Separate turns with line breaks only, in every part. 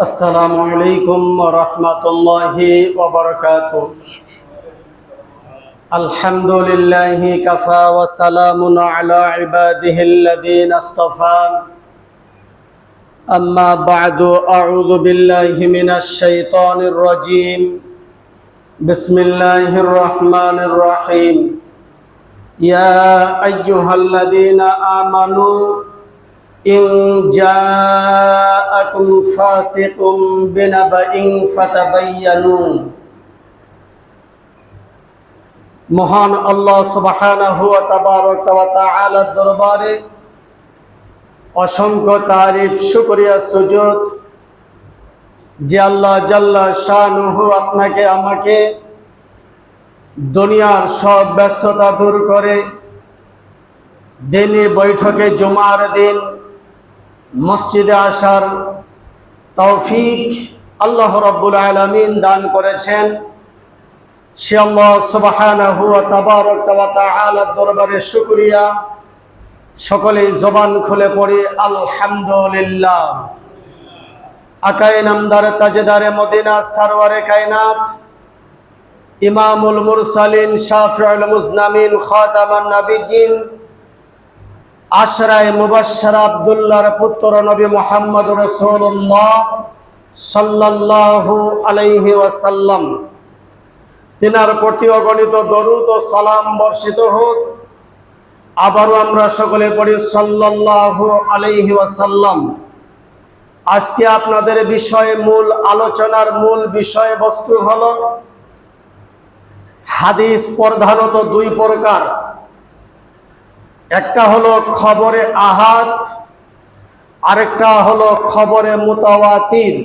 السلام عليكم ورحمة الله وبركاته الحمد لله كفى وسلام على عباده الذين اصطفى أما بعد أعوذ بالله من الشيطان الرجيم بسم الله الرحمن الرحيم يا أيها الذين آمنوا إن جاءكم فاسق بنبأ فتبينوا মহান আল্লাহ সুবহানাহু ওয়া তাবারাক ওয়া তাআলার দরবারে অসংখ্য তারিফ শুকরিয়া সুজুদ যে আল্লাহ জাল্লা শানুহু আপনাকে আমাকে দুনিয়ার সব ব্যস্ততা দূর করে দিনী বৈঠকে জুমার দিন মসজিদে আসার তৌফিক আল্লাহ রব্বুল আলমিন দান করেছেন। সে আল্লাহ সুবহানাহু তাবারাক তাআলার দরবারে শুকরিয়া। সকলে জবান খুলে পড়ি, আলহামদুলিল্লাহ। আকাই নামদার তাজদারে মদিনা সারওয়ারে কায়নাত। ইমামুল মুরসালিন শাফিউল মুজনামিন খাতামান নাবিয়িন আশরায় মুবাশশার আব্দুল্লাহর পুত্র নবী মুহাম্মদ রাসূলুল্লাহ সাল্লাল্লাহু আলাইহি ওয়াসাল্লাম। তিনার প্রতি অগণিত দরুদ ও সালাম বর্ষিত হোক। আবারও আমরা সকলে পড়ি সাল্লাল্লাহু আলাইহি ওয়াসাল্লাম। আজকে আপনাদের বিষয়ে মূল আলোচনার মূল বিষয়বস্তু হলো হাদিস প্রধানত দুই প্রকার। একটা হলো খবরে আহাত, আরেকটা হলো খবরে মুতাওয়াতির।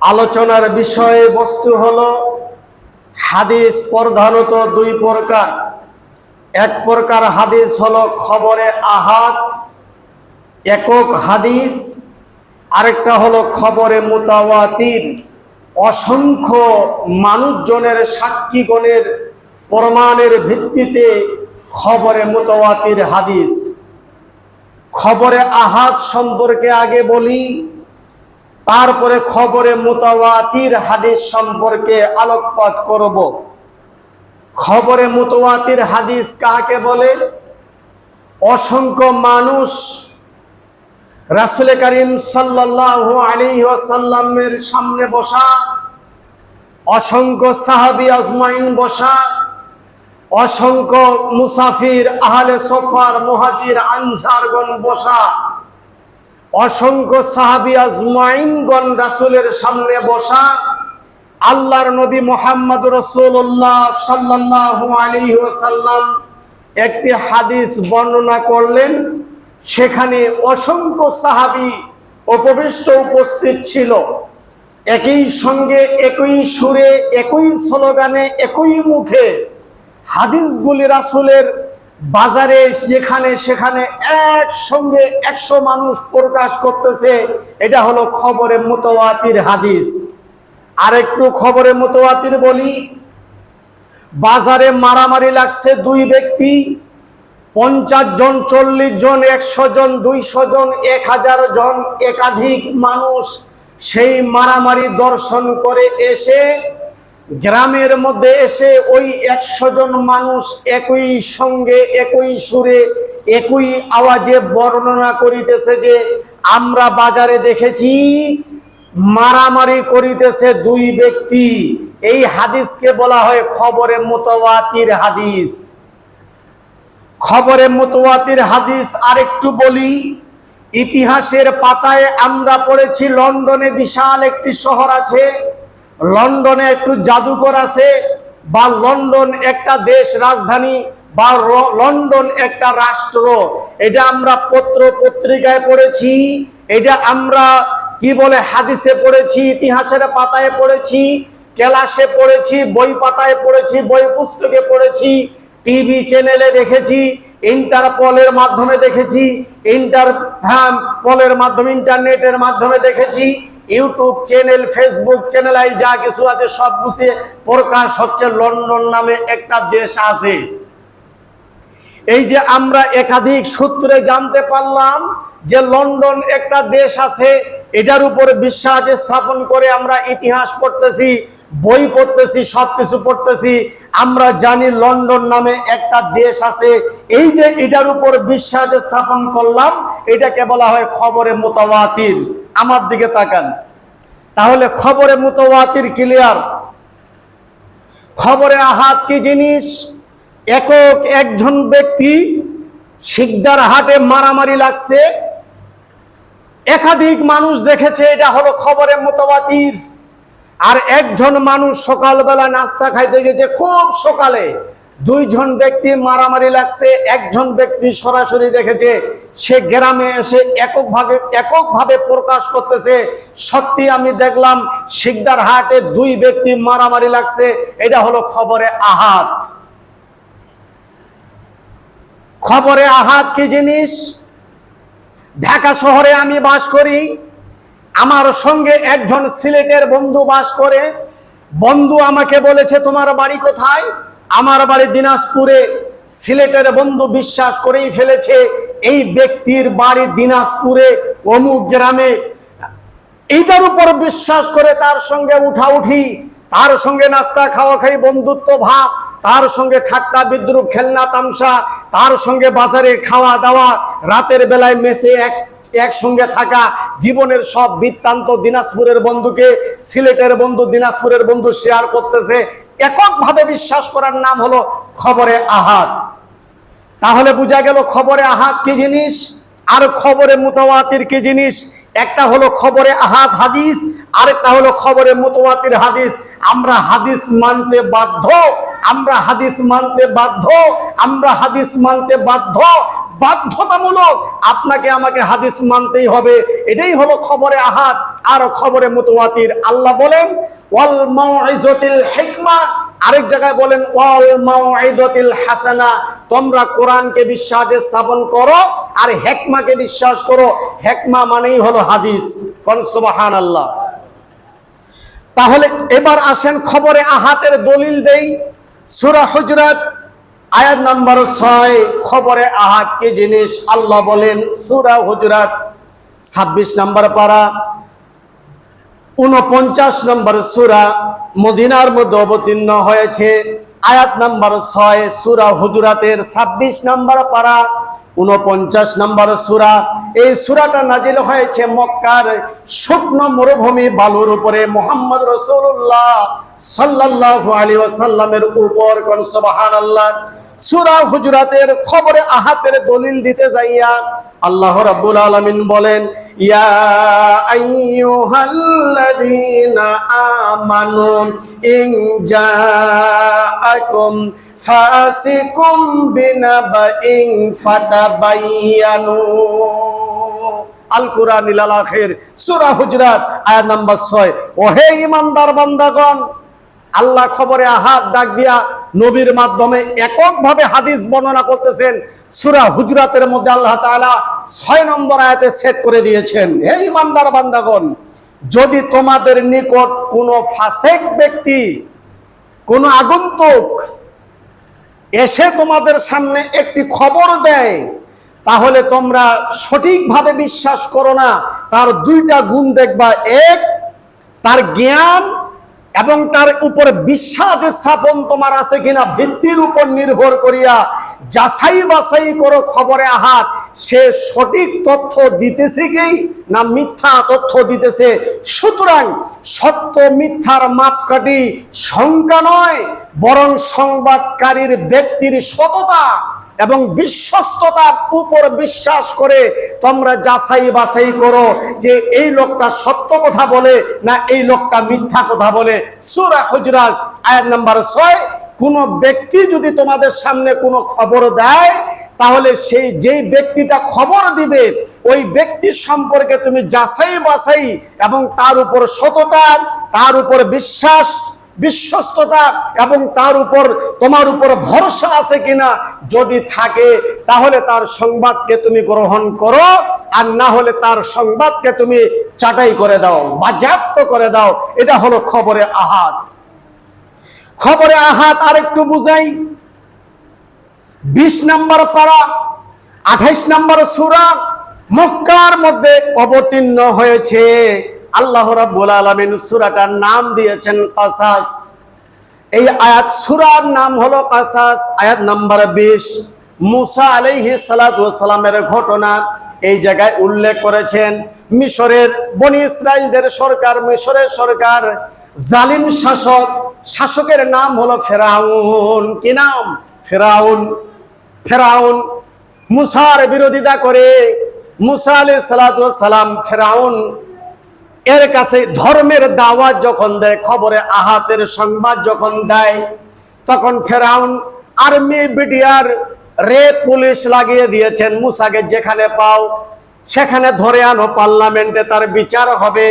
আলোচনার বিষয়ে বস্তু হলো হাদিস প্রধানত দুই প্রকার। এক প্রকার হাদিস হলো খবরে আহাত, একক হাদিস, আরেকটা হলো খবরে মুতাওয়াতির। অসংখ্য মানুষজনের সাক্ষীগণের প্রমাণের ভিত্তিতে খবরে মুতাওয়াতির হাদিস। খবরে আহাত সম্পর্কে আগে বলি, তারপরে খবরে মুতাওয়াতির হাদিস সম্পর্কে আলোকপাত করব। খবরে মুতাওয়াতির হাদিস কাকে বলে? অসংখ্য মানুষ রাসুল করিম সাল্লাল্লাহু আলাইহি ওয়াসাল্লামের সামনে বসা, অসংখ্য সাহাবী আজমাইন বসা অসংখ্য মুসাফির, আহলে সফার, মুহাজির, আনসারগণ বসা। অসংখ্য সাহাবি আজমাইনগণ রাসুলের সামনে বসা। আল্লাহর নবী মোহাম্মদ রসুল্লাহ সাল্লাহ আলী ওসাল্লাম একটি হাদিস বর্ণনা করলেন। সেখানে অসংখ্য সাহাবি উপবিষ্ট উপস্থিত ছিল। একই সঙ্গে, একই সুরে, একই স্লোগানে, একই মুখে হাদিসগুলি রাসুলের বাজারে যেখানে সেখানে একসঙ্গে একশো মানুষ প্রকাশ করতেছে, এটা হলো খবরে মোতোয়াতির হাদিস। আর একটু খবরে মোতোয়াতির বলি, বাজারে মারামারি লাগছে দুই ব্যক্তি, পঞ্চাশ জন, চল্লিশ জন, একশো জন, দুইশো জন, এক হাজার জন একাধিক মানুষ সেই মারামারি দর্শন করে এসে গ্রামের মধ্যে এসে ওই একশো জন মানুষ একই সঙ্গে, একই সুরে, একই আওয়াজে বর্ণনা করিতেছে যে, আমরা বাজারে দেখেছি, মারামারি করিতেছে দুই ব্যক্তি। এই হাদিসকে বলা হয় খবরে মোতওয়াতির হাদিস। খবরে মোতওয়াতির হাদিস আরেকটু বলি। ইতিহাসের পাতায় আমরা পড়েছি, লন্ডনে বিশাল একটি শহর আছে। লন্ডনে একটু জাদুঘর আছে বা লন্ডন একটা দেশ রাজধানী বা লন্ডন একটা রাষ্ট্র। এটা আমরা পত্র পত্রিকায় পড়েছি, এটা আমরা কি বলে হাদিসে পড়েছি, ইতিহাসের পাতায় পড়েছি, ক্লাসে পড়েছি, বই পাতায় পড়েছি, বই পুস্তকে পড়েছি, টিভি চ্যানেলে দেখেছি, ইন্টারপলের মাধ্যমে দেখেছি, ইন্টার হ্যাঁ পলের মাধ্যমে, ইন্টারনেটের মাধ্যমে দেখেছি ইউটিউব চ্যানেল, ফেসবুক চ্যানেল যা কিছু আছে সব গুছিয়ে প্রকাশ হচ্ছে লন্ডন নামে একটা দেশ আছে। এই যে আমরা একাধিক সূত্রে জানতে পারলাম যে লন্ডন একটা দেশ আছে, এটার উপর বিশ্বাস স্থাপন করে আমরা ইতিহাস পড়তেছি, বই পড়তেছি, সবকিছু পড়তেছি। আমরা জানি লন্ডন নামে একটা দেশ আছে। এই যে এটার উপর বিশ্বাস স্থাপন করলাম, এটাকে বলা হয় খবরে মোতাবাতির আমার দিকে তাকান। তাহলে খবরে মোতাবাতির ক্লিয়ার খবরে আহাত কি জিনিস? একক একজন ব্যক্তি শিকদার হাটে মারামারি লাগছে। একাধিক মানুষ দেখেছে, এটা হলো খবরে মোতাবাতির। আর একজন মানুষ সকালবেলা নাস্তা খাইতে গেছে, খুব সকালে। দুইজন ব্যক্তি মারামারি লাগছে, একজন ব্যক্তি সরাসরি দেখেছে, সে গ্রামে এসে এককভাবে এককভাবে প্রকাশ করতেছে, সত্যি আমি দেখলাম শিকদার হাটে দুই ব্যক্তি মারামারি লাগছে, এটা হলো খবরে আহাত। খবরে আহাত কি জিনিস? ঢাকা শহরে আমি বাস করি। আমার সঙ্গে একজন সিলেটের বন্ধু বাস করে। বন্ধু আমাকে বলেছে, তোমার বাড়ি কোথায়? আমার বাড়ি দিনাজপুরে। সিলেটের বন্ধু বিশ্বাস করেই ফেলেছে, এই ব্যক্তির বাড়ি দিনাজপুরে, অমুক গ্রামে। এইটার উপর বিশ্বাস করে তার সঙ্গে উঠা উঠি। তার সঙ্গে নাস্তা খাওয়া খাই বন্ধুত্ব ভাব। তার সঙ্গে ঠাট্টা বিদ্রুপ, খেলনা তামসা, তার সঙ্গে বাজারে খাওয়া দাওয়া, রাতের বেলায় মেসে এক, একসঙ্গে থাকা, জীবনের সব বৃত্তান্ত দিনাজপুরের বন্ধুকে, সিলেটের বন্ধু দিনাজপুরের বন্ধু শেয়ার করতেছে। এককভাবে বিশ্বাস করার নাম হলো খবরে আহাত। তাহলে বোঝা গেল খবরে আহাত কি জিনিস? আর খবরে মুতাওয়াতির কি জিনিস? একটা হলো খবরে আহাত হাদিস, আরেকটা হলো খবরে মুতাওয়াতির হাদিস। আমরা হাদিস মানতে বাধ্য আমরা হাদিস মানতে বাধ্য, আমরা হাদিস মানতে বাধ্য, বাধ্যতামূলক আপনাকে আমাকে হাদিস মানতেই হবে। এটাই হলো খবরে আহাত আর খবরে মতোয়াতির আল্লাহ বলেন, ওয়াল মাউইজাতিল হিকমা। আরেক জায়গায় বলেন, ওয়াল মাউইদাতিল হাসানা। তোমরা কোরআনকে বিশ্বাসে স্থাপন করো আর হেকমাকে বিশ্বাস করো। হেকমা মানেই হলো হাদিস। কোন সুবহানাল্লাহ। তাহলে এবার আসেন খবরে আহাতের দলিল দেই। সূরা হুজরাত, আয়াত নাম্বার 6 খবরে আহাত কি জিনিস আল্লাহ বলেন, সূরা হুজরাত 26 নম্বর পারা উনপঞ্চাশ নম্বর সুরা মদিনার মধ্যে অবতীর্ণ হয়েছে। আয়াত নাম্বার ছয়, সুরা হুজুরাতের ছাব্বিশ নম্বর পারা উনপঞ্চাশ নম্বর সুরা। এই সুরাটা নাজিল হয়েছে মক্কার শুকনো মরুভূমি বালুর উপরে। মোহাম্মদ রসুল্লাহ সাল্লাল্লাহু আলাইহি ওয়াসাল্লামের উপর কোন সুবহানাল্লাহ, সূরা হুজুরাতের খবরে আহাতের দলিল দিতে যাইয়া আল্লাহ রাব্বুল আলামিন বলেন, ইয়া আইয়ুহাল্লাযীনা আমানু, ইন জাআকুম ফাসিকুম বিনাবাইন ফাতাবায়ানু আল কোরআন ইলাল আখির, সূরা হুজরাত, আয়াত নাম্বার 6 ওহে ঈমানদার বান্দাগণ আল্লাহ খবরে আহাত ডাক দিয়া নবীর মাধ্যমে এককভাবে হাদিস বর্ণনা করতেছেন। সূরা হুজরাতের মধ্যে আল্লাহ তাআলা 6 নম্বর আয়াতে সেট করে দিয়েছেন। হে ঈমানদার বান্দাগণ, যদি তোমাদের নিকট কোনো ফাসেক ব্যক্তি, কোনো আগন্তুক এসে তোমাদের সামনে একটি খবর দেয়, তাহলে তোমরা সঠিকভাবে বিশ্বাস করো না। তার দুইটা গুণ দেখবা। এক, তার জ্ঞান এবং তার উপর বিশ্বাস স্থাপন তোমার আছে কিনা, ভিত্তির উপর নির্ভর করিয়া যাচাই বাছাই করো খবরে আহাত। সে সঠিক তথ্য দিতেছে কি না মিথ্যা তথ্য দিতেছে? সুতরাং সত্য মিথ্যার মাপকাঠি শঙ্কা নয়, বরং সংবাদকারীর ব্যক্তির সততা এবং বিশ্বস্ততার উপর বিশ্বাস করে তোমরা যাচাই বাছাই করো যে এই লোকটা সত্য কথা বলে না এই লোকটা মিথ্যা কথা বলে। সুরা হুজরাত, আয়াত নাম্বার ছয়, কোন ব্যক্তি যদি তোমাদের সামনে কোনো খবর দেয়, তাহলে সেই যেই ব্যক্তিটা খবর দিবে, ওই ব্যক্তি সম্পর্কে তুমি যাচাই বাছাই এবং তার উপর সততা, তার উপর বিশ্বাস বিশ্বস্ততা এবং তার উপর, তোমার উপর ভরসা আছে কিনা যদি থাকে, তাহলে তার সংবাদকে তুমি গ্রহণ করো, আর না হলে তার সংবাদকে তুমি চাটাই করে দাও বাজ্যাপ্ত করে দাও। এটা হলো খবরে আহাত। খবরে আহাত আর একটু বুঝাই। বিশ নাম্বার পারা, আঠাইশ নাম্বার সুরা মক্কার মধ্যে অবতীর্ণ হয়েছে। আল্লাহ রাব্বুল আলামিন সূরাটার নাম দিয়েছেন কাসাস। এই আয়াত সূরার নাম হলো কাসাস। আয়াত নাম্বার 20 মুসা আলাইহিস সালাতু সালামের ঘটনা এই জায়গায় উল্লেখ করেছেন। মিশরের বনি ইসরাইলদের সরকার, মিশরের সরকার জালিম শাসক, শাসকের নাম হলো ফেরাউন। কি নাম? ফেরাউন। ফেরাউন মুসার বিরোধিতা করে মুসা আলী সালাম ফেরাউন এর কাছে ধর্মের দাওয়াত যখন দেয়, খবরে আহাতের সংবাদ যখন দেয়, তখন ফেরাউন আর্মি, বিডিআর, রে পুলিশ লাগিয়ে দিয়েছেন, মুসাকে যেখানে পাও, সেখানে ধরে আনো, পার্লামেন্টে তার বিচার হবে।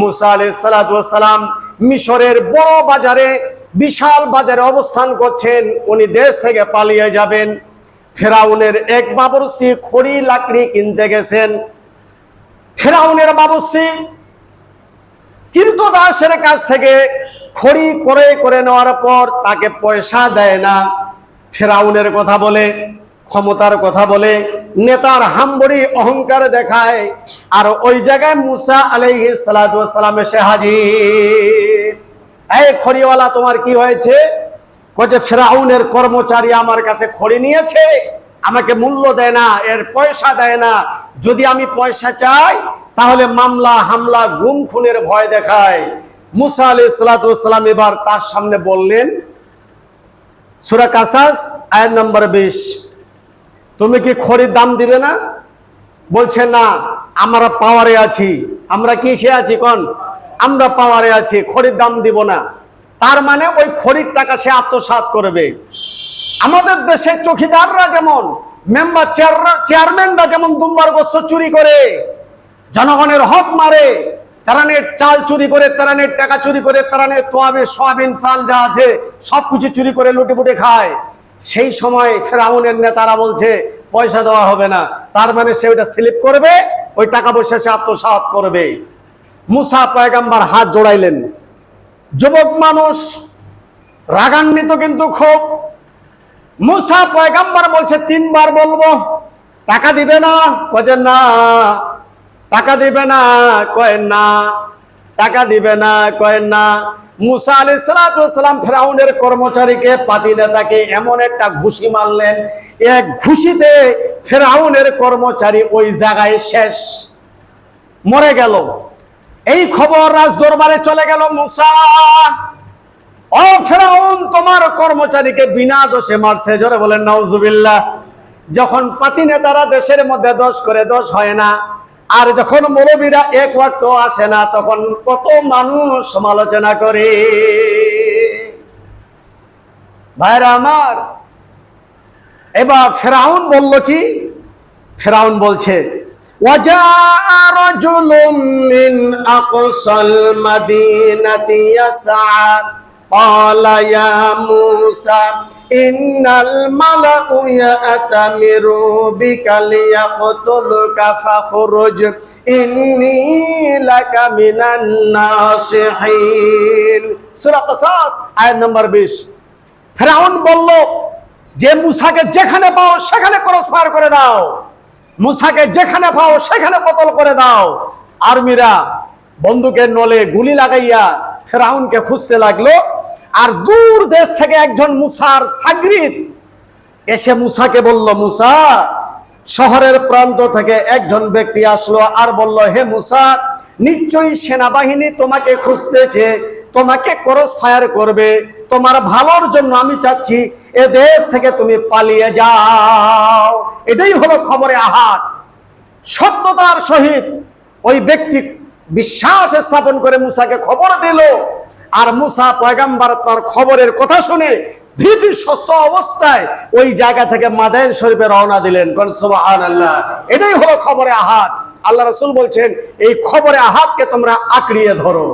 মুসা আলী সালাম মিশরের বড় বাজারে বিশাল বাজারে অবস্থান করছেন, উনি দেশ থেকে পালিয়ে যাবেন। ফেরাউনের এক বাবরসি খড়ি লাকড়ি কিনতে গেছেন। ফেরাউনের বাবরসি কীর্তদাসের কাছ থেকে খড়ি করে করে নেওয়ার পর তাকে পয়সা দেয় না। ফেরাউনের কথা বলে, ক্ষমতার কথা বলে, নেতার হাম্বড়ি অহংকার দেখায়। আর ওই জায়গায় মুসা আলাইহি সালাম এসে হাজির। এই খড়িওয়ালা, তোমার কি হয়েছে? যে, ফেরাউনের কর্মচারী আমার কাছে খড়ি নিয়েছে, আমাকে মূল্য দেয় না, এর পয়সা দেয় না। যদি আমি পয়সা চাই তাহলে মামলা, হামলা, গুম, খুনের ভয় দেখায়। মুসা আলি সালাম এবার তার সামনে বললেন, সুরা কাসাস, আয়াত নম্বর বিশ। তুমি কি খড়ির দাম দিবে না? বলছে, না, আমরা পাওয়ারে আছি। আমরা কিসে আছি, কোন? আমরা পাওয়ারে আছি, খড়ির দাম দিব না। তার মানে ওই খড়ির টাকা সে আত্মসাৎ করবে। আমাদের দেশের চৌকিদাররা যেমন, মেম্বার চেয়ারম্যানরা যেমন দুম্বার গোস্ত চুরি করে জনগণের হক মারে, তারানের চাল চুরি করে, তারানের টাকা চুরি করে, তারানের তোয়াবে সোয়াবিন, চাল যা আছে সব কিছু চুরি করে লুটে পুটে খায়। সেই সময় ফেরাউনের নেতারা বলছে, পয়সা দেওয়া হবে না। তার মানে সে ওইটা স্লিপ করবে, ওই টাকা পয়সা সে আত্মসাৎ করবে। মুসা পয়গাম্বার হাত জোড়াইলেন। যুবক মানুষ, রাগান্বিত কিন্তু খুব। মুসা পয়গাম্বার বলছে, তিনবার বলব, টাকা দিবে না? কয়ে না। টাকা দিবে না, কয় না। টাকা দিবে না, কয় না। মুসা আলি সালাম ফেরাউনের কর্মচারীকে, পাতি নেতাকে এমন একটা ঘুষি মারলেন। এক ঘুষিতে ফেরাউনের কর্মচারী ওই জায়গায় শেষ। মরে গেল। এই খবর রাজ দরবারে চলে গেল মুসা। ও ফেরাউন, তোমার কর্মচারীকে বিনা দোষে মারছে। জোরে বলেন, নাউজুবিল্লাহ। যখন পাতি নেতারা দেশের মধ্যে দোষ করে দোষ হয় না আর যখন মৌলবীরা এক ওয়াক্ত আসে না, তখন কত মানুষ সমালোচনা করে। ভাইরা আমার, এবার ফেরাউন বলল কি? ফেরাউন বলছে, ওয়াজা ইন্নাল মালাউ ইয়াতামিরু বিকা লিয়াকতুলুকা ফাখরুজ। ইন্নী লাকা মিনান নাসিহিন। সূরা কাসাস, আয়াত নম্বর 20 ফেরাউন বলল, যে মুসাকে যেখানে পাও সেখানে ক্রস ফায়ার করে দাও। মুসাকে যেখানে পাও সেখানে কতল করে দাও। আর্মিরা বন্দুকের নলে গুলি লাগাইয়া ফেরাউনকে খুঁজতে লাগল। আর দূর দেশ থেকে একজন মুসার সাগরিদ এসে মুসাকে বলল, মুসা, শহরের প্রান্ত থেকে একজন ব্যক্তি আসলো আর বলল, হে মুসা, নিশ্চয়ই সেনাবাহিনী তোমাকে খুঁজতেছে, তোমাকে ক্রস ফায়ার করবে, তোমার ভালোর জন্য আমি চাচ্ছি, এ দেশ থেকে তুমি পালিয়ে যাও। এটাই হলো খবরে আহাত। সত্যতার সহিত ওই ব্যক্তি বিশ্বাস স্থাপন করে মুসাকে খবর দিল। আর মুসা পয়গাম্বার তার খবরের কথা শুনে ভীতি সুস্থ অবস্থায় ওই জায়গা থেকে মাদায়ন শরীফে রওনা দিলেন। আল্লাহ এটাই হলো খবরে আহাত আল্লাহ রসুল বলছেন, এই খবরে আহাতকে তোমরা আঁকড়িয়ে ধরো।